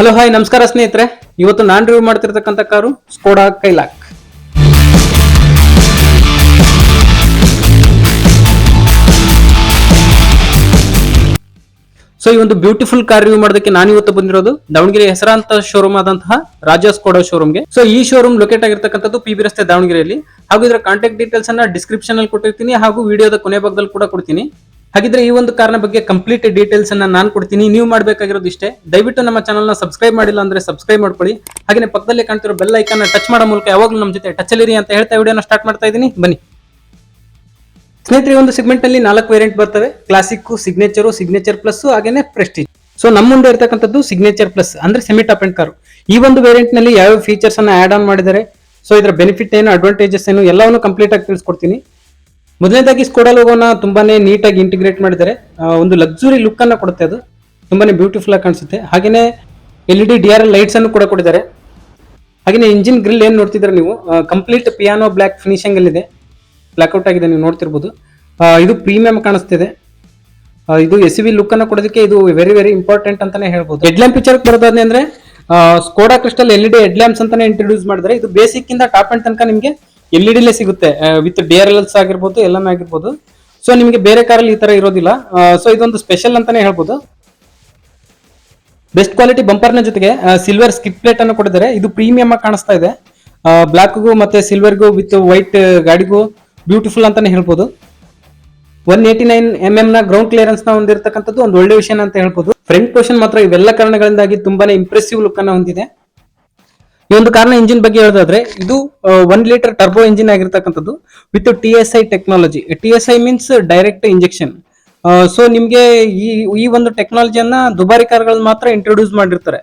Hello hi ನಮಸ್ಕಾರ ಸ್ನೇಹಿತರೆ. ಇವತ್ತು ನಾನು ರಿವ್ಯೂ ಮಾಡ್ತಿರ್ತಕ್ಕಂಥ ಕಾರು ಸ್ಕೋಡಾ ಕೈಲಾಕ್ ಸೊ ಈ ಒಂದು ಬ್ಯೂಟಿಫುಲ್ ಕಾರ್ ರಿವ್ಯೂ ಮಾಡೋದಕ್ಕೆ ನಾನು ಇವತ್ತು ಬಂದಿರೋದು ದಾವಣಗೆರೆ ಹೆಸರಾಂತ ಶೋರೂಮ್ ಆದಂತಹ ರಾಜಾ ಸ್ಕೋಡಾ ಶೋರೂಮ್ಗೆ ಸೊ ಈ ಶೋರೂಮ್ ಲೊಕೇಟ್ ಆಗಿರ್ತಕ್ಕಂಥದ್ದು ಪಿ ಬಿ ರಸ್ತೆ ದಾವಣಗೆರೆಯಲ್ಲಿ. ಹಾಗೂ ಇದರ ಕಾಂಟ್ಯಾಕ್ಟ್ ಡೀಟೇಲ್ಸ್ ಅನ್ನ ಡಿಸ್ಕ್ರಿಪ್ಷನ್ ಅಲ್ಲಿ ಕೊಟ್ಟಿರ್ತೀನಿ ಹಾಗೂ ವಿಡಿಯೋದ ಕೊನೆ ಭಾಗದಲ್ಲಿ ಕೂಡ ಕೊಡ್ತೀನಿ. ಹಾಗಿದ್ರೆ ಈ ಒಂದು ಕಾರಣ ಬಗ್ಗೆ ಕಂಪ್ಲೀಟ್ ಡೀಟೇಲ್ಸ್ ಅನ್ನ ನಾನು ಕೊಡ್ತೀನಿ. ನೀವು ಮಾಡಬೇಕಾಗಿರೋದು ಇಷ್ಟೇ. ದಯವಿಟ್ಟು ನಮ್ಮ ಚಾನಲ್ನ ಸಬ್ಸ್ಕ್ರೈಬ್ ಮಾಡಿಲ್ಲ ಅಂದ್ರೆ ಸಬ್ಸ್ಕ್ರೈಬ್ ಮಾಡ್ಕೊಳ್ಳಿ. ಹಾಗೆ ಪಕ್ಕದಲ್ಲಿ ಕಾಣ್ತಿರೋ ಬೆಲ್ ಐಕನ್ ಟಚ್ ಮಾಡೋ ಮೂಲಕ ಯಾವಾಗಲೂ ನಮ್ಮ ಜೊತೆ ಟಚ್ ಅಲ್ಲಿರಿ ಅಂತ ಹೇಳ್ತಾ ವಿಡಿಯೋನ ಸ್ಟಾರ್ಟ್ ಮಾಡ್ತಾ ಇದ್ದೀನಿ. ಬನ್ನಿ. ಸ್ನೇಹಿತರೆ ಒಂದು ಸೆಗ್ಮೆಂಟ್ ಅಲ್ಲಿ ನಾಲ್ಕು ವೇರಿಯಂಟ್ ಬರ್ತವೆ. ಕ್ಲಾಸಿಕ್ ಸಿಗ್ನೇಚರ್ ಸಿಗ್ನೇಚರ್ ಪ್ಲಸ್ ಹಾಗೇನೆ ಪ್ರೆಸ್ಟೀಜ್ ಸೊ ನಮ್ಮ ಮುಂದೆ ಇರತಕ್ಕಂಥದ್ದು ಸಿಗ್ನೇಚರ್ ಪ್ಲಸ್ ಅಂದ್ರೆ ಸೆಮಿ ಟಾಪ್ ಅಂಡ್ ಕಾರು ಈ ಒಂದು ವೇರಿಯಂಟ್ನಲ್ಲಿ ಯಾವ ಫೀಚರ್ಸ್ ಅನ್ನ ಆಡ್ ಆನ್ ಮಾಡಿದ್ದಾರೆ? ಸೊ ಇದರ ಬೆನಿಫಿಟ್ ಏನು ಅಡ್ವಾಂಟೇಜಸ್ ಏನು, ಎಲ್ಲವನ್ನು ಕಂಪ್ಲೀಟ್ ಆಗಿ ತಿಳಿಸ್ಕೊಡ್ತೀನಿ. ಮೊದಲನೇದಾಗಿ ಸ್ಕೋಡಾ ಲೋಗೋನ ತುಂಬಾನೇ ನೀಟಾಗಿ ಇಂಟಿಗ್ರೇಟ್ ಮಾಡಿದ್ದಾರೆ. ಒಂದು ಲಕ್ಸುರಿ ಲುಕ್ ಅನ್ನ ಕೊಡುತ್ತೆ ಅದು. ತುಂಬಾನೇ ಬ್ಯೂಟಿಫುಲ್ ಆಗಿ ಕಾಣಿಸುತ್ತೆ. ಹಾಗೇನೆ L E D D R lights ಅನ್ನು ಕೂಡ ಕೊಟ್ಟಿದ್ದಾರೆ. ಹಾಗೇನೆ ಇಂಜಿನ್ ಗ್ರಿಲ್ ಏನು ನೋಡ್ತಿದ್ರೆ ನೀವು? ಕಂಪ್ಲೀಟ್ ಪಿಯಾನೋ ಬ್ಲಾಕ್ ಫಿನಿಶಿಂಗ್ ಅಲ್ಲಿ ಇದೆ. ಬ್ಲಾಕ್ಔಟ್ ಆಗಿದೆ, ನೀವು ನೋಡ್ತಿರ್ಬೋದು. ಇದು ಪ್ರೀಮಿಯಂ ಕಾಣಿಸ್ತಿದೆ. ಇದು ಎಸ್ ವಿ ಲುಕ್ ಅನ್ನ ಕೊಡೋದಕ್ಕೆ ಇದು ವೆರಿ ವೆರಿ ಇಂಪಾರ್ಟೆಂಟ್ ಅಂತಾನೆ ಹೇಳ್ಬೋದು. ಹೆಡ್ ಲ್ಯಾಂಪ್ ಪಿಕ್ಚರ್ ಬರೋದಾದ್ರೆ ಅಂದ್ರೆ Skoda crystal L E D head lamps ಅಂತಾನೆ ಇಂಟ್ರೊಡ್ಯೂಸ್ ಮಾಡಿದ್ರೆ ಇದು ಬೇಸಿಕ್ ಇಂದ ಟಾಪ್ ಅಂಡ್ ತನಕ ನಿಮಗೆ ಎಲ್ ಡಿಲೇ ಸಿಗುತ್ತೆ ವಿತ್ ಡಿ ಆರ್ ಎಲ್ಸ್ ಆಗಿರ್ಬೋದು ಎಲ್ಲಾನು ಆಗಿರ್ಬೋದು. ಸೊ ನಿಮಗೆ ಬೇರೆ ಕಾರಲ್ಲಿ ಈ ತರ ಇರೋದಿಲ್ಲ. ಸೊ ಇದೊಂದು ಸ್ಪೆಷಲ್ ಅಂತಾನೆ ಹೇಳ್ಬೋದು. ಬೆಸ್ಟ್ ಕ್ವಾಲಿಟಿ ಬಂಪರ್ನ ಜೊತೆಗೆ ಸಿಲ್ವರ್ ಸ್ಕಿಪ್ ಪ್ಲೇಟ್ ಅನ್ನು ಕೊಟ್ಟಿದ್ದಾರೆ. ಇದು ಪ್ರೀಮಿಯಂ ಆಗಿ ಕಾಣಿಸ್ತಾ ಇದೆ. ಬ್ಲಾಕ್ಗೂ ಮತ್ತೆ ಸಿಲ್ವರ್ಗೂ ವಿತ್ ವೈಟ್ ಗಾಡಿಗೂ ಬ್ಯೂಟಿಫುಲ್ ಅಂತಾನೆ ಹೇಳ್ಬೋದು. One eighty nine M M ನ ಗ್ರೌಂಡ್ ಕ್ಲಿಯರೆನ್ಸ್ನ ಹೊಂದಿರತಕ್ಕಂಥದ್ದು ಒಂದು ಒಳ್ಳೆ ವಿಷಯ ಅಂತ ಹೇಳ್ಬೋದು. ಫ್ರಂಟ್ ಪೋರ್ಷನ್ ಮಾತ್ರ ಇವೆಲ್ಲ ಕಾರಣಗಳಿಂದಾಗಿ ತುಂಬಾನೇ ಇಂಪ್ರೆಸಿವ್ ಲುಕ್ ಅನ್ನು ಹೊಂದಿದೆ. ಈ ಒಂದು ಕಾರ್ನ ಇಂಜಿನ್ ಬಗ್ಗೆ ಹೇಳೋದಾದ್ರೆ, ಇದು ಒನ್ ಲೀಟರ್ ಟರ್ಬೋ ಇಂಜಿನ್ ಆಗಿರ್ತಕ್ಕಂಥದ್ದು with T S I technology T S I means direct injection so ನಿಮ್ಗೆ ಈ ಈ ಒಂದು ಟೆಕ್ನಾಲಜಿಯನ್ನ ದುಬಾರಿ ಕಾರ್ಗಳನ್ನ ಮಾತ್ರ ಇಂಟ್ರೊಡ್ಯೂಸ್ ಮಾಡಿರ್ತಾರೆ.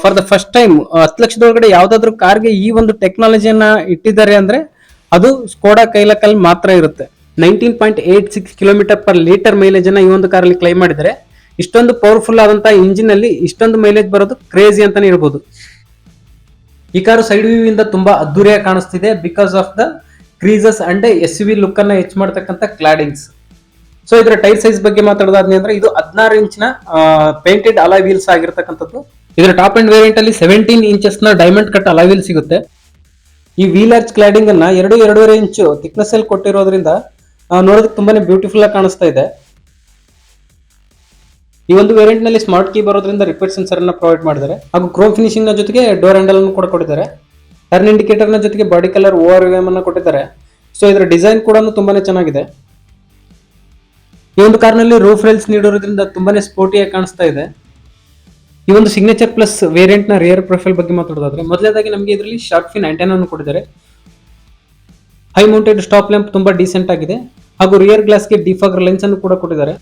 ಫಾರ್ ದ ಫಸ್ಟ್ ಟೈಮ್ ಹತ್ತು ಲಕ್ಷದೊಳಗಡೆ ಯಾವ್ದಾದ್ರು ಕಾರ್ಗೆ ಈ ಒಂದು ಟೆಕ್ನಾಲಜಿಯನ್ನ ಇಟ್ಟಿದ್ದಾರೆ ಅಂದ್ರೆ, ಅದು ಸ್ಕೋಡಾ ಕೈಲಕಲ್ ಮಾತ್ರ ಇರುತ್ತೆ. Nineteen point eight six kilometre per litre mileage ಅನ್ನ ಈ ಒಂದು ಕಾರಲ್ಲಿ ಕ್ಲೈಮ್ ಮಾಡಿದ್ದಾರೆ. ಇಷ್ಟೊಂದು ಪವರ್ಫುಲ್ ಆದಂತಹ ಇಂಜಿನ್ ಅಲ್ಲಿ ಇಷ್ಟೊಂದು ಮೈಲೇಜ್ ಬರೋದು ಕ್ರೇಜಿ ಅಂತಾನೆ ಇರ್ಬೋದು ಈ ಕಾರು ಸೈಡ್ ವ್ಯೂ ಇಂದ ತುಂಬಾ ಅದ್ದೂರಿಯಾಗಿ ಕಾಣಿಸ್ತಿದೆ because of the creases and S V look ಅನ್ನ ಹೆಚ್ಚು ಮಾಡ್ತಕ್ಕಂಥ ಕ್ಲಾಡಿಂಗ್ಸ್ ಸೊ ಇದರ ಟೈರ್ ಸೈಜ್ ಬಗ್ಗೆ ಮಾತಾಡೋದಾದ್ನೆ ಅಂದ್ರೆ ಇದು ಹದಿನಾರು ಇಂಚಿನ ಪೇಂಟೆಡ್ ಅಲಾಯ್ ವೀಲ್ಸ್ ಆಗಿರ್ತಕ್ಕಂಥದ್ದು. ಇದರ ಟಾಪ್ ಅಂಡ್ ವೇರಿಯಂಟ್ ಅಲ್ಲಿ ಸೆವೆಂಟೀನ್ ಇಂಚಸ್ನ ಡೈಮಂಡ್ ಕಟ್ ಅಲಾಯ್ ವೀಲ್ ಸಿಗುತ್ತೆ. ಈ ವೀಲ್ ಆರ್ಚ್ ಕ್ಲಾಡಿಂಗ್ ಅನ್ನ ಎರಡು, ಎರಡೂವರೆ ಇಂಚು ಥಿಕ್ನೆಸ್ ಅಲ್ಲಿ ಕೊಟ್ಟಿರೋದ್ರಿಂದ ನೋಡೋದಕ್ಕೆ ತುಂಬಾನೇ ಬ್ಯೂಟಿಫುಲ್ ಆಗಿ ಕಾಣಿಸ್ತಾ ಇದೆ. ಈ ಒಂದು ವೇರಿಯಂಟ್ನಲ್ಲಿ ಸ್ಮಾರ್ಟ್ ಕೀ ಬರೋದ್ರಿಂದ ರಿಪೇರ್ ಸೆನ್ಸರ್ ಅನ್ನ ಪ್ರೊವೈಡ್ ಮಾಡಿದ್ದಾರೆ. ಹಾಗೂ ಕ್ರೋ ಫಿನಿಶಿಂಗ್ನ ಜೊತೆಗೆ ಡೋರ್ ಹ್ಯಾಂಡಲ್ ಅನ್ನು ಕೂಡ ಕೊಟ್ಟಿದ್ದಾರೆ. ಟರ್ನ್ ಇಂಡಿಕೇಟರ್ನ ಜೊತೆಗೆ ಬಾಡಿ ಕಲರ್ ಓವರ್ ಅನ್ನು ಕೊಟ್ಟಿದ್ದಾರೆ. ಸೊ ಇದರ ಡಿಸೈನ್ ಕೂಡ ತುಂಬಾನೇ ಚೆನ್ನಾಗಿದೆ. ಈ ಒಂದು ಕಾರ್ನಲ್ಲಿ ರೂಫ್ ರೈಲ್ಸ್ ನೀಡಿರೋದ್ರಿಂದ ತುಂಬಾನೇ ಸ್ಪೋರ್ಟಿಯಾಗಿ ಕಾಣಿಸ್ತಾ ಇದೆ. ಈ ಒಂದು ಸಿಗ್ನೇಚರ್ ಪ್ಲಸ್ ವೇರಿಯಂಟ್ನ ರಿಯರ್ ಪ್ರೊಫೈಲ್ ಬಗ್ಗೆ ಮಾತಾಡೋದಾದ್ರೆ ಮೊದಲೇದಾಗಿ ನಮಗೆ ಇದರಲ್ಲಿ ಶಾರ್ಟ್ ಫಿನ್ ಆಂಟೆನ್ ಅನ್ನು ಕೊಟ್ಟಿದ್ದಾರೆ. ಹೈ ಮೌಂಟೆಡ್ ಸ್ಟಾಪ್ ಲ್ಯಾಂಪ್ ತುಂಬಾ ಡೀಸೆಂಟ್ ಆಗಿದೆ. ಹಾಗೂ ರಿಯರ್ ಗ್ಲಾಸ್ಗೆ ಡಿಫಾಗರ್ ಲೆನ್ಸ್ ಅನ್ನು ಕೂಡ ಕೊಟ್ಟಿದ್ದಾರೆ.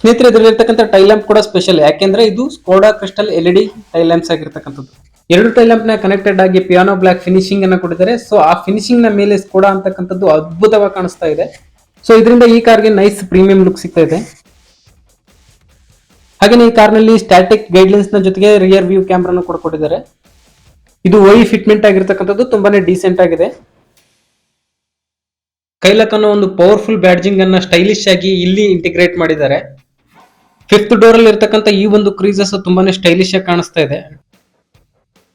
ಸ್ನೇಹಿತರೆ ಇದರಲ್ಲಿರ್ತಕ್ಕಂಥ ಟೈಲ್ ಲ್ಯಾಂಪ್ ಕೂಡ ಸ್ಪೆಷಲ್. ಯಾಕೆಂದ್ರೆ ಇದು Skoda crystal L D tail lamps ಆಗಿರ್ತಕ್ಕಂಥದ್ದು. ಎರಡು ಟೈಲ್ನ ಕನೆಕ್ಟೆಡ್ ಆಗಿ ಪಿಯಾನೋ ಬ್ಲಾಕ್ ಫಿನಿಶಿಂಗ್ ಅನ್ನ ಕೊಟ್ಟಿದ್ದಾರೆ. ಸೊ ಆ ಫಿನಿಶಿಂಗ್ನ ಮೇಲೆ ಸ್ಕೋಡಾ ಅಂತಕ್ಕಂಥದ್ದು ಅದ್ಭುತವಾಗಿ ಕಾಣಿಸ್ತಾ ಇದೆ. ಸೊ ಇದರಿಂದ ಈ ಕಾರ್ಗೆ ನೈಸ್ ಪ್ರೀಮಿಯಂ ಲುಕ್ ಸಿಗ್ತಾ ಇದೆ. ಹಾಗೇನೆ ಈ ಕಾರ್ನಲ್ಲಿ ಸ್ಟ್ಯಾಟಿಕ್ ಗೈಡ್ಲೈನ್ಸ್ನ ಜೊತೆಗೆ ರಿಯರ್ ವ್ಯೂ ಕ್ಯಾಮ್ರಾನು ಕೂಡ ಕೊಟ್ಟಿದ್ದಾರೆ. ಇದು ವೈ ಫಿಟ್ಮೆಂಟ್ ಆಗಿರ್ತಕ್ಕಂಥದ್ದು, ತುಂಬಾನೇ ಡೀಸೆಂಟ್ ಆಗಿದೆ. ಕೈಲಕ್ ಅನ್ನೋ ಒಂದು ಪವರ್ಫುಲ್ ಬ್ಯಾಡ್ಜಿಂಗ್ ಅನ್ನ ಸ್ಟೈಲಿಶ್ ಆಗಿ ಇಲ್ಲಿ ಇಂಟಿಗ್ರೇಟ್ ಮಾಡಿದ್ದಾರೆ. ಫಿಫ್ತ್ ಡೋರ್ ಅಲ್ಲಿ ಇರ್ತಕ್ಕಂಥ ಈ ಒಂದು ಕ್ರೀಸಸ್ ತುಂಬಾನೇ ಸ್ಟೈಲಿಶ್ ಆಗಿ ಕಾಣಿಸ್ತಾ ಇದೆ.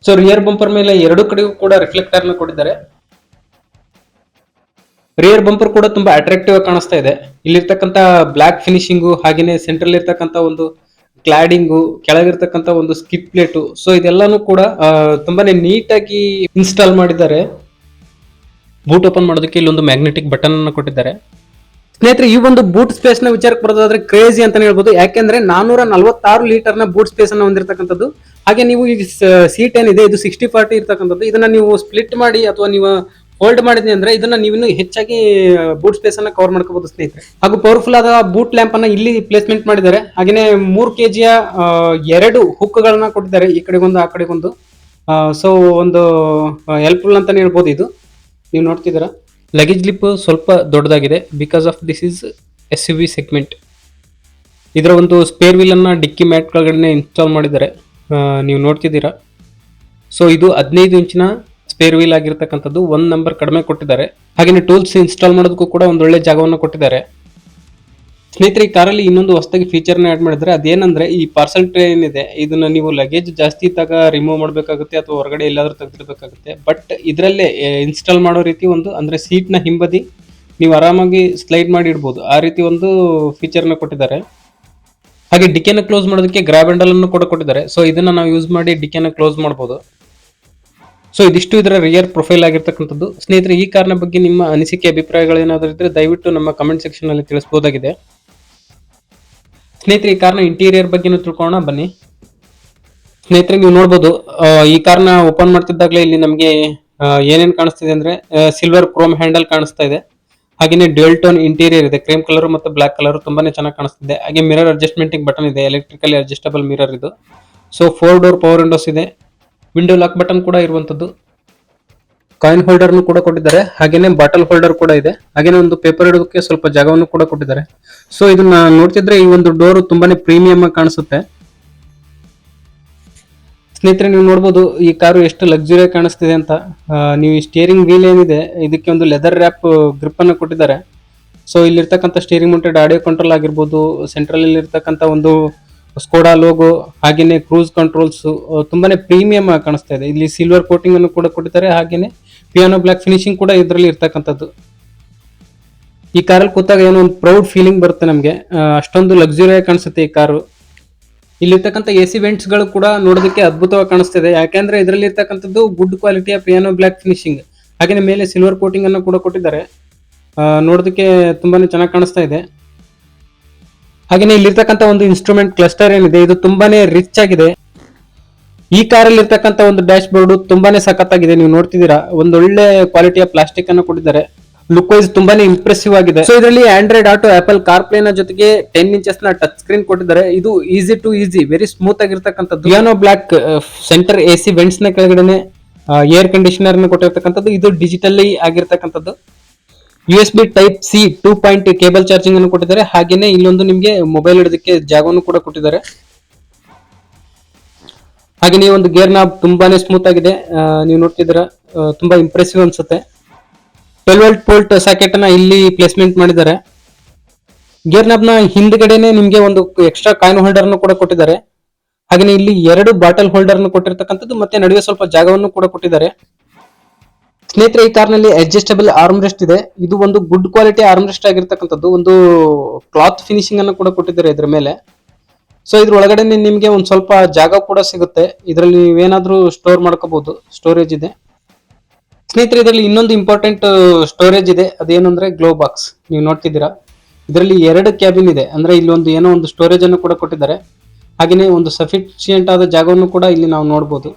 ಸೊ ರಿಯರ್ ಬಂಪರ್ ಮೇಲೆ ಎರಡು ಕಡೆಗೂ ಕೂಡ ರಿಫ್ಲೆಕ್ಟರ್ನ ಕೊಟ್ಟಿದ್ದಾರೆ. ರಿಯರ್ ಬಂಪರ್ ಕೂಡ ತುಂಬಾ ಅಟ್ರಾಕ್ಟಿವ್ ಆಗಿ ಕಾಣಿಸ್ತಾ ಇದೆ. ಇಲ್ಲಿರ್ತಕ್ಕಂಥ ಬ್ಲಾಕ್ ಫಿನಿಶಿಂಗು ಹಾಗೇನೆ ಸೆಂಟ್ರಲ್ ಇರ್ತಕ್ಕಂಥ ಒಂದು ಕ್ಲಾಡಿಂಗು ಕೆಳಗಿರ್ತಕ್ಕಂಥ ಒಂದು ಸ್ಕಿಪ್ ಪ್ಲೇಟು ಸೊ ಇದೆಲ್ಲಾನು ಕೂಡ ತುಂಬಾನೇ ನೀಟಾಗಿ ಇನ್ಸ್ಟಾಲ್ ಮಾಡಿದ್ದಾರೆ. ಬೂಟ್ ಓಪನ್ ಮಾಡೋದಕ್ಕೆ ಇಲ್ಲೊಂದು ಮ್ಯಾಗ್ನೆಟಿಕ್ ಬಟನ್ ಅನ್ನು ಕೊಟ್ಟಿದ್ದಾರೆ. ಸ್ನೇಹಿತರೆ, ಈ ಒಂದು ಬೂಟ್ ಸ್ಪೇಸ್ನ ವಿಚಾರಕ್ಕೆ ಬರೋದಾದ್ರೆ ಕ್ರೇಜಿ ಅಂತ ಹೇಳ್ಬೋದು. ಯಾಕೆಂದ್ರೆ ನಾನೂರ ನಲವತ್ತಾರು ಲೀಟರ್ನ ಬೂಟ್ ಸ್ಪೇಸ್ ಅನ್ನ ಹೊಂದಿರತಕ್ಕಂಥದ್ದು. ಹಾಗೆ ನೀವು ಈ ಸೀಟ್ ಏನಿದೆ, ಇದು ಸಿಕ್ಸ್ಟಿ ಫಾರ್ಟಿ ಇರ್ತಕ್ಕಂಥದ್ದು. ಇದನ್ನ ನೀವು ಸ್ಪ್ಲಿಟ್ ಮಾಡಿ ಅಥವಾ ನೀವು ಹೋಲ್ಡ್ ಮಾಡಿದ್ನಿ ಅಂದ್ರೆ ಇದನ್ನ ನೀವು ಹೆಚ್ಚಾಗಿ ಬೂಟ್ ಸ್ಪೇಸ್ ಅನ್ನ ಕವರ್ ಮಾಡ್ಕೋಬಹುದು ಸ್ನೇಹಿತರೆ. ಹಾಗೂ ಪವರ್ಫುಲ್ ಆದ ಬೂಟ್ ಲ್ಯಾಂಪ್ ಅನ್ನ ಇಲ್ಲಿ ಪ್ಲೇಸ್ಮೆಂಟ್ ಮಾಡಿದ್ದಾರೆ. ಹಾಗೇನೆ ಮೂರು ಕೆಜಿಯ ಎರಡು ಹುಕ್ಗಳನ್ನ ಕೊಟ್ಟಿದ್ದಾರೆ ಈ ಕಡೆಗೊಂದು, ಆ ಕಡೆಗೊಂದು. ಸೊ ಒಂದು ಹೆಲ್ಪ್ಫುಲ್ ಅಂತಾನೆ ಹೇಳ್ಬೋದು ಇದು. ನೀವು ನೋಡ್ತಿದ್ದೀರಾ? ಲಗೇಜ್ ಲಿಪ್ ಸ್ವಲ್ಪ ದೊಡ್ಡದಾಗಿದೆ because of this is S U V segment ಇದರ ಒಂದು ಸ್ಪೇರ್ ವೀಲನ್ನು ಡಿಕ್ಕಿ ಮ್ಯಾಟ್ ಕೆಳಗಡೆ ಇನ್ಸ್ಟಾಲ್ ಮಾಡಿದ್ದಾರೆ. ನೀವು ನೋಡ್ತಿದ್ದೀರಾ? ಸೊ ಇದು ಹದಿನೈದು ಇಂಚಿನ ಸ್ಪೇರ್ ವೀಲ್ ಆಗಿರ್ತಕ್ಕಂಥದ್ದು. ಒಂದು ನಂಬರ್ ಕಡಿಮೆ ಕೊಟ್ಟಿದ್ದಾರೆ. ಹಾಗೆಯೇ ಟೂಲ್ಸ್ ಇನ್ಸ್ಟಾಲ್ ಮಾಡೋದಕ್ಕೂ ಕೂಡ ಒಂದು ಒಳ್ಳೆ ಜಾಗವನ್ನು ಕೊಟ್ಟಿದ್ದಾರೆ. ಸ್ನೇಹಿತರೆ, ಈ ಕಾರಲ್ಲಿ ಇನ್ನೊಂದು ಹೊಸದಾಗಿ ಫೀಚರ್ನ ಆ್ಯಡ್ ಮಾಡಿದ್ರೆ ಅದೇನಂದ್ರೆ ಈ ಪಾರ್ಸಲ್ ಟ್ರೇ ಏನಿದೆ, ಇದನ್ನ ನೀವು ಲಗೇಜ್ ಜಾಸ್ತಿ ಇದ್ದಾಗ ರಿಮೂವ್ ಮಾಡಬೇಕಾಗುತ್ತೆ ಅಥವಾ ಹೊರಗಡೆ ಎಲ್ಲಾದರೂ ತೆಗೆದಿರಬೇಕಾಗುತ್ತೆ ಬಟ್ ಇದರಲ್ಲೇ ಇನ್ಸ್ಟಾಲ್ ಮಾಡೋ ರೀತಿ ಒಂದು, ಅಂದರೆ ಸೀಟ್ನ ಹಿಂಬದಿ ನೀವು ಆರಾಮಾಗಿ ಸ್ಲೈಡ್ ಮಾಡಿ ಇಡ್ಬೋದು. ಆ ರೀತಿ ಒಂದು ಫೀಚರ್ನ ಕೊಟ್ಟಿದ್ದಾರೆ. ಹಾಗೆ ಡಿಕೆನ ಕ್ಲೋಸ್ ಮಾಡೋದಕ್ಕೆ ಗ್ರಾಬ್ ಹ್ಯಾಂಡಲನ್ನು ಕೂಡ ಕೊಟ್ಟಿದ್ದಾರೆ. ಸೊ ಇದನ್ನು ನಾವು ಯೂಸ್ ಮಾಡಿ ಡಿಕೆನ ಕ್ಲೋಸ್ ಮಾಡ್ಬೋದು. ಸೊ ಇದಿಷ್ಟು ಇದರ ರಿಯರ್ ಪ್ರೊಫೈಲ್ ಆಗಿರ್ತಕ್ಕಂಥದ್ದು. ಸ್ನೇಹಿತರೆ, ಈ ಕಾರ್ನ ಬಗ್ಗೆ ನಿಮ್ಮ ಅನಿಸಿಕೆ, ಅಭಿಪ್ರಾಯಗಳೇನಾದರೂ ಇದ್ದರೆ ದಯವಿಟ್ಟು ನಮ್ಮ ಕಮೆಂಟ್ ಸೆಕ್ಷನ್ ತಿಳಿಸ್ಬೋದಾಗಿದೆ. ಸ್ನೇಹಿತರೆ, ಈ ಕಾರ್ನ ಇಂಟೀರಿಯರ್ ಬಗ್ಗೆನೂ ತಿಳ್ಕೊಳ್ಳೋಣ, ಬನ್ನಿ. ಸ್ನೇಹಿತರೆ, ನೀವು ನೋಡ್ಬೋದು ಈ ಕಾರ್ನ ಓಪನ್ ಮಾಡ್ತಿದ್ದಾಗಲೇ ಇಲ್ಲಿ ನಮಗೆ ಏನೇನ್ ಕಾಣಿಸ್ತಿದೆ ಅಂದ್ರೆ ಸಿಲ್ವರ್ ಕ್ರೋಮ್ ಹ್ಯಾಂಡಲ್ ಕಾಣಿಸ್ತಾ ಇದೆ. ಹಾಗೆಯೇ ಡ್ಯೂಯಲ್ ಟೋನ್ ಇಂಟೀರಿಯರ್ ಇದೆ. ಕ್ರೀಮ್ ಕಲರ್ ಮತ್ತು ಬ್ಲಾಕ್ ಕಲರ್ ತುಂಬಾನೇ ಚೆನ್ನಾಗಿ ಕಾಣಿಸ್ತಿದೆ. ಹಾಗೆ ಮಿರರ್ ಅಡ್ಜಸ್ಟ್ಮೆಂಟ್ ಬಟನ್ ಇದೆ ಎಲೆಕ್ಟ್ರಿಕಲಿ ಅಡ್ಜಸ್ಟಬಲ್ ಮಿರರ್ ಇದು. So four door power windows ಇದೆ. ವಿಂಡೋ ಲಾಕ್ ಬಟನ್ ಕೂಡ ಇರುವಂತದ್ದು ಕಾಯಿನ್ ಹೋಲ್ಡರ್ ಕೂಡ ಕೊಟ್ಟಿದ್ದಾರೆ. ಹಾಗೇನೆ ಬಾಟಲ್ ಹೋಲ್ಡರ್ ಕೂಡ ಇದೆ. ಹಾಗೇನೆ ಒಂದು ಪೇಪರ್ ಇಡೋದಕ್ಕೆ ಸ್ವಲ್ಪ ಜಾಗವನ್ನು ಕೂಡ ಕೊಟ್ಟಿದ್ದಾರೆ. ಸೊ ಇದನ್ನ ನೋಡ್ತಿದ್ರೆ ಈ ಒಂದು ಡೋರ್ ತುಂಬಾನೇ ಪ್ರೀಮಿಯಂ ಆಗಿ ಕಾಣಿಸುತ್ತೆ. ಸ್ನೇಹಿತರೆ, ನೀವು ನೋಡ್ಬೋದು ಈ ಕಾರು ಎಷ್ಟು ಲಕ್ಸುರಿ ಕಾಣಿಸ್ತಿದೆ ಅಂತ. ನೀವು ನೀವು ಸ್ಟೇರಿಂಗ್ ವೀಲ್ ಏನಿದೆ, ಇದಕ್ಕೆ ಒಂದು ಲೆದರ್ ರ್ಯಾಪ್ ಗ್ರಿಪ್ ಅನ್ನು ಕೊಟ್ಟಿದ್ದಾರೆ. ಸೊ ಇಲ್ಲಿರ್ತಕ್ಕಂಥ ಸ್ಟೇರಿಂಗ್ ಮೌಂಟೆಡ್ ಆಡಿಯೋ ಕಂಟ್ರೋಲ್ ಆಗಿರ್ಬೋದು ಸೆಂಟ್ರಲ್ ಇರ್ತಕ್ಕಂಥ ಒಂದು ಸ್ಕೋಡಾ ಲೋಗೋ ಹಾಗೇನೆ ಕ್ರೂಸ್ ಕಂಟ್ರೋಲ್ಸ್ ತುಂಬಾನೇ ಪ್ರೀಮಿಯಂ ಆಗಿ ಕಾಣಿಸ್ತಾ ಇದೆ. ಇಲ್ಲಿ ಸಿಲ್ವರ್ ಕೋಟಿಂಗ್ ಅನ್ನು ಕೂಡ ಕೊಟ್ಟಿದ್ದಾರೆ. ಹಾಗೇನೆ ಪಿಯಾನೋ ಬ್ಲಾಕ್ ಫಿನಿಶಿಂಗ್ ಕೂಡ ಇದರಲ್ಲಿ ಇರ್ತಕ್ಕಂಥದ್ದು. ಈ ಕಾರಲ್ಲಿ ಕೂತಾಗ ಏನೋ ಒಂದು ಪ್ರೌಡ್ ಫೀಲಿಂಗ್ ಬರುತ್ತೆ ನಮಗೆ. ಅಷ್ಟೊಂದು ಲಕ್ಸುರಿಯಾಗಿ ಕಾಣಿಸುತ್ತೆ ಈ ಕಾರು. ಇಲ್ಲಿರ್ತಕ್ಕಂಥ ಎ ಸಿ ವೆಂಟ್ಸ್ಗಳು ಕೂಡ ನೋಡೋದಕ್ಕೆ ಅದ್ಭುತವಾಗಿ ಕಾಣಿಸ್ತಿದೆ. ಯಾಕೆಂದ್ರೆ ಇದರಲ್ಲಿ ಇರ್ತಕ್ಕಂಥದ್ದು ಗುಡ್ ಕ್ವಾಲಿಟಿಯ ಪಿಯಾನೋ ಬ್ಲಾಕ್ ಫಿನಿಶಿಂಗ್ ಹಾಗೆ ಮೇಲೆ ಸಿಲ್ವರ್ ಕೋಟಿಂಗ್ ಅನ್ನು ಕೂಡ ಕೊಟ್ಟಿದ್ದಾರೆ. ನೋಡೋದಕ್ಕೆ ತುಂಬಾನೇ ಚೆನ್ನಾಗಿ ಕಾಣಿಸ್ತಾ ಇದೆ. ಹಾಗೇನೆ ಇಲ್ಲಿರ್ತಕ್ಕಂಥ ಒಂದು ಇನ್ಸ್ಟ್ರೂಮೆಂಟ್ ಕ್ಲಸ್ಟರ್ ಏನಿದೆ, ಇದು ತುಂಬಾನೇ ರಿಚ್ ಆಗಿದೆ. ಈ ಕಾರಲ್ಲಿ ಇರ್ತಕ್ಕಂಥ ಒಂದು ಡ್ಯಾಶ್ ಬೋರ್ಡ್ ತುಂಬಾನೇ ಸಖತ್ತಾಗಿದೆ. ನೀವು ನೋಡ್ತಿದ್ದೀರಾ, ಒಂದು ಒಳ್ಳೆ ಕ್ವಾಲಿಟಿಯ ಪ್ಲಾಸ್ಟಿಕ್ ಅನ್ನು ಕೊಟ್ಟಿದ್ದಾರೆ. ಲುಕ್ ವೈಸ್ ತುಂಬಾನೇ ಇಂಪ್ರೆಸಿವ್ ಆಗಿದೆ. ಸೊ ಇದರಲ್ಲಿ ಆಂಡ್ರಾಯ್ಡ್ ಆಟೋ ಆಪಲ್ ಕಾರ್ ಜೊತೆಗೆ ಟೆನ್ ಇಂಚಸ್ನ ಟಚ್ ಸ್ಕ್ರೀನ್ ಕೊಟ್ಟಿದ್ದಾರೆ. ಇದು easy to easy very smooth ಆಗಿರ್ತಕ್ಕಂಥದ್ದು. Piano black centre A C ವೆಂಟ್ಸ್ನ ಕೆಳಗಡೆ ಏರ್ ಕಂಡೀಷನರ್ನ ಕೊಟ್ಟಿರ್ತಕ್ಕಂಥದ್ದು. ಇದು ಡಿಜಿಟಲಿ ಆಗಿರ್ತಕ್ಕಂಥದ್ದು. U S B type C two point cable charging ಅನ್ನು ಕೊಟ್ಟಿದ್ದಾರೆ. ಹಾಗೇನೆ ಇಲ್ಲೊಂದು ನಿಮಗೆ ಮೊಬೈಲ್ ಇಡೋದಕ್ಕೆ ಜಾಗವನ್ನು ಕೂಡ ಕೊಟ್ಟಿದ್ದಾರೆ. ಹಾಗೆ ಒಂದು ಗೇರ್ ನಾಬ್ ತುಂಬಾನೇ ಸ್ಮೂತ್ ಆಗಿದೆ. ನೀವು ನೋಡ್ತಿದ್ದೀರಾ ತುಂಬಾ ಇಂಪ್ರೆಸಿವ್ ಅನ್ಸುತ್ತೆ. ಟ್ವೆಲ್ವ್ ಪೋಲ್ಟ್ ಸಾಕೆಟ್ ಅನ್ನ ಇಲ್ಲಿ ಪ್ಲೇಸ್ಮೆಂಟ್ ಮಾಡಿದ್ದಾರೆ. ಗೇರ್ ನಾಬ್ ಹಿಂದ್ಗಡೆನೆ ನಿಮ್ಗೆ ಒಂದು ಎಕ್ಸ್ಟ್ರಾ ಕಾಯಿನ್ ಹೋಲ್ಡರ್ ಕೂಡ ಕೊಟ್ಟಿದ್ದಾರೆ. ಹಾಗೆ ಇಲ್ಲಿ ಎರಡು ಬಾಟಲ್ ಹೋಲ್ಡರ್ ಕೊಟ್ಟಿರ್ತಕ್ಕಂಥದ್ದು ಮತ್ತೆ ನಡುವೆ ಸ್ವಲ್ಪ ಜಾಗವನ್ನು ಕೂಡ ಕೊಟ್ಟಿದ್ದಾರೆ. ಸ್ನೇಹಿತರೆ, ಈ ಕಾರ್ನಲ್ಲಿ ಅಡ್ಜಸ್ಟಬಲ್ ಆರ್ಮ್ ರೆಸ್ಟ್ ಇದೆ. ಇದು ಒಂದು ಗುಡ್ ಕ್ವಾಲಿಟಿ ಆರ್ಮ್ ರೆಸ್ಟ್ ಆಗಿರ್ತಕ್ಕಂಥದ್ದು. ಒಂದು ಕ್ಲಾತ್ ಫಿನಿಶಿಂಗ್ ಅನ್ನು ಕೂಡ ಕೊಟ್ಟಿದ್ದಾರೆ ಇದ್ರ ಮೇಲೆ. ಸೊ ಇದ್ರ ಒಳಗಡೆ ನಿಮ್ಗೆ ಒಂದ್ ಸ್ವಲ್ಪ ಜಾಗ ಕೂಡ ಸಿಗುತ್ತೆ. ಇದರಲ್ಲಿ ನೀವೇನಾದ್ರೂ ಸ್ಟೋರ್ ಮಾಡ್ಕೋಬಹುದು ಸ್ಟೋರೇಜ್ ಇದೆ. ಸ್ನೇಹಿತರೆ, ಇದರಲ್ಲಿ ಇನ್ನೊಂದು ಇಂಪಾರ್ಟೆಂಟ್ ಸ್ಟೋರೇಜ್ ಇದೆ. ಅದೇನಂದ್ರೆ ಗ್ಲೋ ಬಾಕ್ಸ್ ನೀವು ನೋಡ್ತಿದ್ದೀರಾ? ಇದರಲ್ಲಿ ಎರಡು ಕ್ಯಾಬಿನ್ ಇದೆ. ಅಂದ್ರೆ ಇಲ್ಲಿ ಒಂದು ಏನೋ ಒಂದು ಸ್ಟೋರೇಜ್ ಅನ್ನು ಕೂಡ ಕೊಟ್ಟಿದ್ದಾರೆ. ಹಾಗೆಯೇ ಒಂದು ಸಫಿಷಿಯೆಂಟ್ ಆದ ಜಾಗವನ್ನು ಕೂಡ ಇಲ್ಲಿ ನಾವು ನೋಡಬಹುದು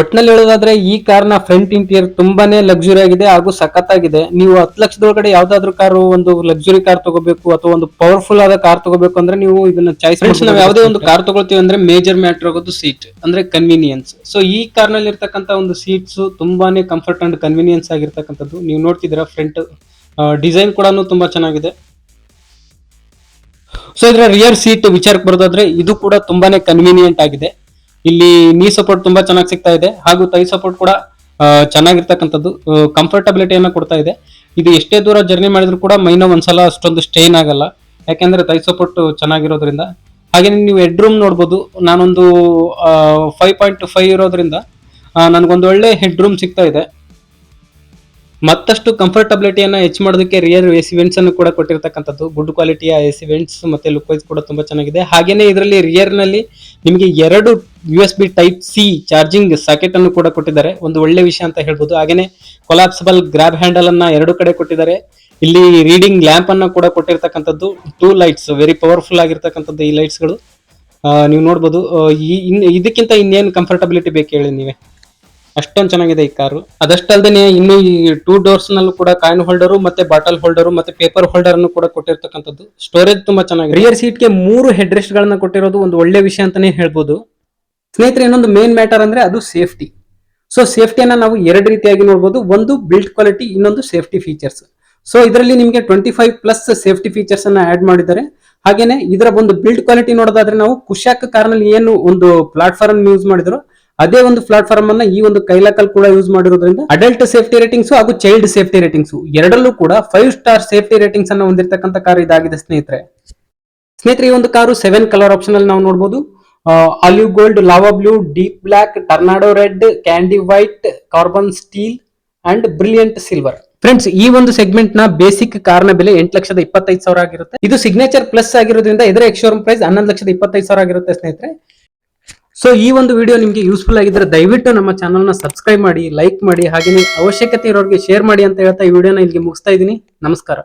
ಒಟ್ನಲ್ಲಿ ಹೇಳೋದಾದ್ರೆ ಈ ಕಾರ್ನ ಫ್ರಂಟ್ ಇಂಟೀರಿಯರ್ ತುಂಬಾನೇ ಲಕ್ಸುರಿ ಆಗಿದೆ ಹಾಗೂ ಸಖತ್ತಾಗಿದೆ. ನೀವು ಹತ್ತು ಲಕ್ಷದೊಳಗಡೆ ಯಾವ್ದಾದ್ರು ಕಾರು ಒಂದು ಲಕ್ಸುರಿ ಕಾರ್ ತಗೋಬೇಕು ಅಥವಾ ಒಂದು ಪವರ್ಫುಲ್ ಆದ ಕಾರ್ ತಗೋಬೇಕು ಅಂದ್ರೆ ನೀವು ಇದನ್ನ ಚಾಯ್ಸ್ ನಾವು ಯಾವುದೇ ಒಂದು ಕಾರ್ ತಗೊಳ್ತೀವಿ ಅಂದ್ರೆ ಮೇಜರ್ ಮ್ಯಾಟರ್ ಆಗೋದು ಸೀಟ್ ಅಂದ್ರೆ ಕನ್ವೀನಿಯನ್ಸ್ ಸೊ ಈ ಕಾರ್ನಲ್ಲಿ ಇರ್ತಕ್ಕಂತ ಒಂದು ಸೀಟ್ಸ್ ತುಂಬಾನೇ ಕಂಫರ್ಟ್ ಅಂಡ್ ಕನ್ವೀನಿಯನ್ಸ್ ಆಗಿರ್ತಕ್ಕಂಥದ್ದು. ನೀವು ನೋಡ್ತಿದ್ದೀರಾ ಫ್ರಂಟ್ ಡಿಸೈನ್ ಕೂಡ ತುಂಬಾ ಚೆನ್ನಾಗಿದೆ. ಸೊ ಇದರ ರಿಯರ್ ಸೀಟ್ ವಿಚಾರಕ್ಕೆ ಬರೋದಾದ್ರೆ ಇದು ಕೂಡ ತುಂಬಾನೇ ಕನ್ವೀನಿಯಂಟ್ ಆಗಿದೆ. ಇಲ್ಲಿ ನೀ ಸಪೋರ್ಟ್ ತುಂಬಾ ಚೆನ್ನಾಗಿ ಸಿಗ್ತಾ ಇದೆ. ಹಾಗೂ ತೈ ಸಪೋರ್ಟ್ ಕೂಡ ಚೆನ್ನಾಗಿರ್ತಕ್ಕಂಥದ್ದು ಕಂಫರ್ಟಬಿಲಿಟಿಯನ್ನು ಕೊಡ್ತಾ ಇದೆ. ಇದು ಎಷ್ಟೇ ದೂರ ಜರ್ನಿ ಮಾಡಿದ್ರು ಕೂಡ ಮೈನ ಒಂದ್ಸಲ ಅಷ್ಟೊಂದು ಸ್ಟೇನ್ ಆಗಲ್ಲ. ಯಾಕೆಂದ್ರೆ ತೈ ಸಪೋರ್ಟ್ ಚೆನ್ನಾಗಿರೋದ್ರಿಂದ. ಹಾಗೆ ನೀವು ಹೆಡ್ ರೂಮ್ ನೋಡ್ಬೋದು. ನಾನೊಂದು ಫೈವ್ ಪಾಯಿಂಟ್ ಫೈವ್ ಇರೋದ್ರಿಂದ ನನಗೊಂದು ಒಳ್ಳೆ ಹೆಡ್ ರೂಮ್ ಸಿಗ್ತಾ ಇದೆ. ಮತ್ತಷ್ಟು ಕಂಫರ್ಟಬಿಲಿಟಿಯನ್ನು ಹೆಚ್ಚು ಮಾಡೋದಕ್ಕೆ ರಿಯರ್ ಎ ಸಿ ವೆಂಟ್ಸ್ ಅನ್ನು ಕೂಡ ಕೊಟ್ಟಿರ್ತಕ್ಕಂಥದ್ದು. ಗುಡ್ ಕ್ವಾಲಿಟಿಯ ಎ ಸಿ ವೆಂಟ್ಸ್ ಮತ್ತೆ ಲುಕ್ ವೈಸ್ ಕೂಡ ತುಂಬಾ ಚೆನ್ನಾಗಿದೆ. ಹಾಗೆಯೇ ಇದರಲ್ಲಿ ರಿಯರ್ನಲ್ಲಿ ನಿಮಗೆ ಎರಡು U S B type C charging socket ಅನ್ನು ಕೂಡ ಕೊಟ್ಟಿದ್ದಾರೆ. ಒಂದು ಒಳ್ಳೆ ವಿಷಯ ಅಂತ ಹೇಳ್ಬೋದು. ಹಾಗೆಯೇ ಕೊಲಾಪ್ಸಬಲ್ ಗ್ರಾಬ್ ಹ್ಯಾಂಡಲ್ ಅನ್ನ ಎರಡು ಕಡೆ ಕೊಟ್ಟಿದ್ದಾರೆ. ಇಲ್ಲಿ ರೀಡಿಂಗ್ ಲ್ಯಾಂಪ್ ಅನ್ನು ಕೂಡ ಕೊಟ್ಟಿರ್ತಕ್ಕಂಥದ್ದು. ಟೂ ಲೈಟ್ಸ್ ವೆರಿ ಪವರ್ಫುಲ್ ಆಗಿರ್ತಕ್ಕಂಥದ್ದು ಈ ಲೈಟ್ಸ್ಗಳು. ನೀವು ನೋಡ್ಬೋದು ಈ ಇದಕ್ಕಿಂತ ಇನ್ನೇನು ಕಂಫರ್ಟಬಿಲಿಟಿ ಬೇಕು ಹೇಳಿ ನೀವೇ? ಅಷ್ಟೊಂದು ಚೆನ್ನಾಗಿದೆ ಈ ಕಾರು. ಅದಷ್ಟಲ್ದೇನೆ ಇನ್ನು ಈ ಟೂ ಡೋರ್ಸ್ ನಲ್ಲೂ ಕೂಡ ಕಾಯಿನ್ ಹೋಲ್ಡರ್ ಮತ್ತೆ ಬಾಟಲ್ ಹೋಲ್ಡರ್ ಮತ್ತೆ ಪೇಪರ್ ಹೋಲ್ಡರ್ ಅನ್ನು ಕೂಡ ಕೊಟ್ಟಿರ್ತಕ್ಕಂಥದ್ದು. ಸ್ಟೋರೇಜ್ ತುಂಬಾ ಚೆನ್ನಾಗಿದೆ. ರಿಯರ್ ಸೀಟ್ಗೆ ಮೂರು ಹೆಡ್ ರೆಸ್ಟ್ ಗಳನ್ನ ಕೊಟ್ಟಿರೋದು ಒಂದು ಒಳ್ಳೆ ವಿಷಯ ಅಂತಾನೆ ಹೇಳ್ಬೋದು. ಸ್ನೇಹಿತರೆ, ಇನ್ನೊಂದು ಮೇನ್ ಮ್ಯಾಟರ್ ಅಂದ್ರೆ ಅದು ಸೇಫ್ಟಿ ಸೊ ಸೇಫ್ಟಿಯನ್ನ ನಾವು ಎರಡು ರೀತಿಯಾಗಿ ನೋಡಬಹುದು ಒಂದು ಬಿಲ್ಡ್ ಕ್ವಾಲಿಟಿ ಇನ್ನೊಂದು ಸೇಫ್ಟಿ ಫೀಚರ್ಸ್ ಸೊ ಇದರಲ್ಲಿ ನಿಮಗೆ twenty five plus safety features ಅನ್ನ ಆಡ್ ಮಾಡಿದ್ದಾರೆ. ಹಾಗೇನೆ ಇದರ ಒಂದು ಬಿಲ್ಡ್ ಕ್ವಾಲಿಟಿ ನೋಡೋದಾದ್ರೆ ನಾವು ಕುಶಾಕ್ ಕಾರ್ನಲ್ಲಿ ಏನು ಒಂದು ಪ್ಲಾಟ್ಫಾರ್ಮ್ ಯೂಸ್ ಮಾಡಿದ್ರು ಅದೇ ಒಂದು ಪ್ಲಾಟ್ಫಾರ್ಮ್ ಅನ್ನ ಈ ಒಂದು ಕೈಲಾಕಲ್ ಕೂಡ ಯೂಸ್ ಮಾಡಿರೋದ್ರಿಂದ ಅಡಲ್ಟ್ ಸೇಫ್ಟಿ ರೇಟಿಂಗ್ಸ್ ಹಾಗೂ ಚೈಲ್ಡ್ ಸೇಫ್ಟಿ ರೇಟಿಂಗ್ಸ್ ಎರಡಲ್ಲೂ ಕೂಡ ಫೈವ್ ಸ್ಟಾರ್ ಸೇಫ್ಟಿ ರೇಟಿಂಗ್ಸ್ ಅನ್ನ ಹೊಂದಿರತಕ್ಕಂತ ಕಾರ್ ಇದಾಗಿದೆ ಸ್ನೇಹಿತರೆ. ಸ್ನೇಹಿತರೆ, ಈ ಒಂದು ಕಾರು ಸೆವೆನ್ ಕಲರ್ ಆಪ್ಷನ್ ಅಲ್ಲಿ ನಾವು ನೋಡಬಹುದು olive gold lava blue deep black tornado red candy white carbon steel and brilliant silver friends ಈ ಒಂದು ಸೆಗ್ಮೆಂಟ್ನ ಬೇಸಿಕ್ ಕಾರ್ನ ಬೆಲೆ ಎಂಟು ಲಕ್ಷದ ಇಪ್ಪತ್ತೈದು ಸಾವಿರ ಆಗಿರುತ್ತೆ. ಇದು ಸಿಗ್ನೇಚರ್ ಪ್ಲಸ್ ಆಗಿರೋದ್ರಿಂದ ಇದರ ಎಕ್ಶೋರೂಮ್ ಪ್ರೈಸ್ ಹನ್ನೊಂದು ಲಕ್ಷದ ಇಪ್ಪತ್ತೈದು ಸಾವಿರ ಆಗಿರುತ್ತೆ ಸ್ನೇಹಿತರೆ. ಸೊ ಈ ಒಂದು ವಿಡಿಯೋ ನಿಮಗೆ ಯೂಸ್ಫುಲ್ ಆಗಿದ್ರೆ ದಯವಿಟ್ಟು ನಮ್ಮ ಚಾನಲ್ನ ಸಬ್ಸ್ಕ್ರೈಬ್ ಮಾಡಿ ಲೈಕ್ ಮಾಡಿ ಹಾಗೆ ಅವಶ್ಯಕತೆ ಇರೋರಿಗೆ ಶೇರ್ ಮಾಡಿ ಅಂತ ಹೇಳ್ತಾ ಈ ವಿಡಿಯೋನ ಇಲ್ಲಿಗೆ ಮುಗಿಸ್ತಾ ಇದ್ದೀನಿ. ನಮಸ್ಕಾರ.